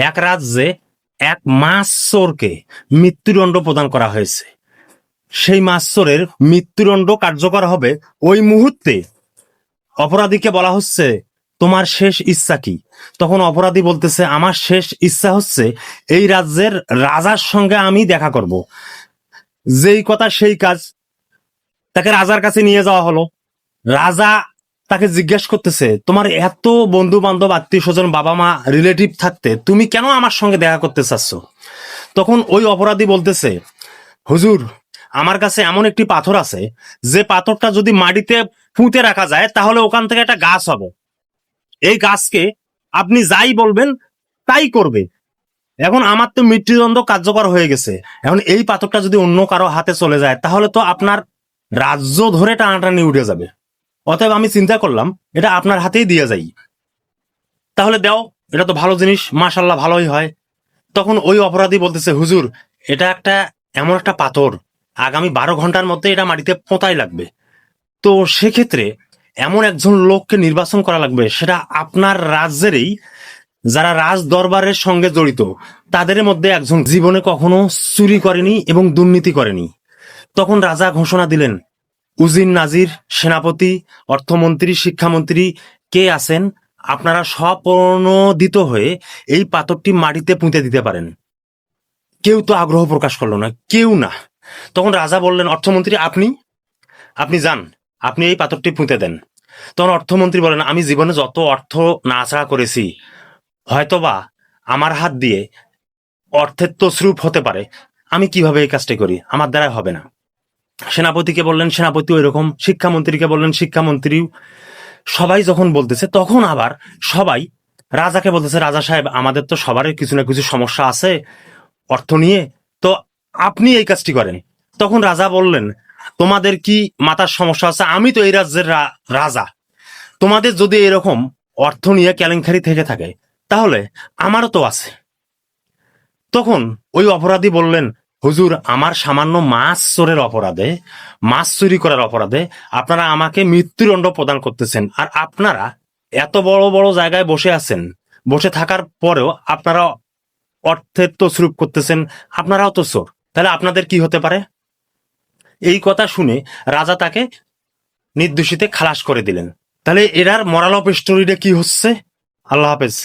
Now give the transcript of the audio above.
এক রাজ্যে এক মাসরকে মৃত্যুদণ্ড প্রদান করা হয়েছে। সেই মাসরের মৃত্যুদণ্ড কার্যকর হবে ওই মুহূর্তে। অপরাধীকে বলা হচ্ছে, তোমার শেষ ইচ্ছা কি? তখন অপরাধী বলতেছে, আমার শেষ ইচ্ছা হচ্ছে এই রাজ্যের রাজার সঙ্গে আমি দেখা করব। যেই কথা সেই কাজ তাকে রাজার কাছে নিয়ে যাওয়া হলো। রাজা তাকে জিজ্ঞেস করতেছে, তোমার এত বন্ধু বান্ধব আত্মীয় স্বজন বাবা মা রিলেটিভ থাকতে তুমি কেন আমার সঙ্গে দেখা করতে চাচ্ছ? তখন ওই অপরাধী বলতেছে, হুজুর, আমার কাছে এমন একটি পাথর আছে, যে পাথরটা যদি মাটিতে পুঁতে রাখা যায়, তাহলে ওখান থেকে একটা গাছ হবে। এই গাছকে আপনি যাই বলবেন, তাই করবে। এখন আমার তো মৃত্যুদণ্ড কার্যকর হয়ে গেছে। এখন এই পাথরটা যদি অন্য কারও হাতে চলে যায়, তাহলে তো আপনার রাজ্য ধরে টানাটানি উঠে যাবে। অতএব আমি চিন্তা করলাম, এটা আপনার হাতেই দিয়ে যাই। তাহলে দাও, এটা তো ভালো জিনিস মাশাল্লাহ ভালোই হয়। তখন ওই অপরাধী বলতেছে, হুজুর, এটা একটা, এমন একটা পাথর, আগামী বারো ঘণ্টার মধ্যে এটা মাটিতে পোঁতাই লাগবে। তো সেক্ষেত্রে এমন একজন লোককে নির্বাচন করা লাগবে, সেটা আপনার রাজ্যেরই, যারা রাজ দরবারের সঙ্গে জড়িত, তাদের মধ্যে একজন জীবনে কখনো চুরি করেনি এবং দুর্নীতি করেনি। তখন রাজা ঘোষণা দিলেন উজির নাজির সেনাপতি, অর্থমন্ত্রী, শিক্ষামন্ত্রী কে আছেন, আপনারা স্বপ্রণোদিত হয়ে এই পাথরটি মাটিতে পুঁতে দিতে পারেন। কেউ তো আগ্রহ প্রকাশ করল না, কেউ না। তখন রাজা বললেন, অর্থমন্ত্রী, আপনি? আপনি যান, আপনি এই পাথরটি পুঁতে দেন। তখন অর্থমন্ত্রী বলেন, আমি জীবনে যত অর্থ নাচড়া করেছি, হয়তোবা আমার হাত দিয়ে অর্থের তো তসরূপ হতে পারে। আমি কীভাবে এই কাজটি করি? আমার দ্বারা হবে না। সেনাপতিকে বললেন সেনাপতি ওই রকম শিক্ষামন্ত্রীকে বললেন, শিক্ষামন্ত্রীও। সবাই যখন বলতেছে, তখন আবার সবাই, রাজাকে বলতেছে, রাজা সাহেব, আমাদের তো সবারই কিছু না কিছু সমস্যা আছে, অর্থ নিয়ে, তো আপনি এই কাজটি করেন। তখন রাজা বললেন, তোমাদের কি মাথার সমস্যা আছে? আমি তো এই রাজ্যের রাজা। তোমাদের যদি এরকম অর্থ নিয়ে কেলেঙ্কারি থেকে থাকে, তাহলে আমারও তো আছে। তখন ওই অপরাধী বললেন হুজুর, আমার সামান্য মাছ চোরের অপরাধে, মাছ চুরি করার অপরাধে আপনারা আমাকে মৃত্যুদণ্ড প্রদান করতেছেন। আর আপনারা এত বড় বড় জায়গায় বসে আছেন, বসে থাকার পরেও আপনারা অর্থের তো তসরূপ করতেছেন, আপনারাও তো চোর। তাহলে আপনাদের কি হতে পারে? এই কথা শুনে রাজা তাকে নির্দোষীতে খালাস করে দিলেন। তাহলে এরার মরাল অফ স্টোরিটা কি হচ্ছে? আল্লাহ হাফেজ।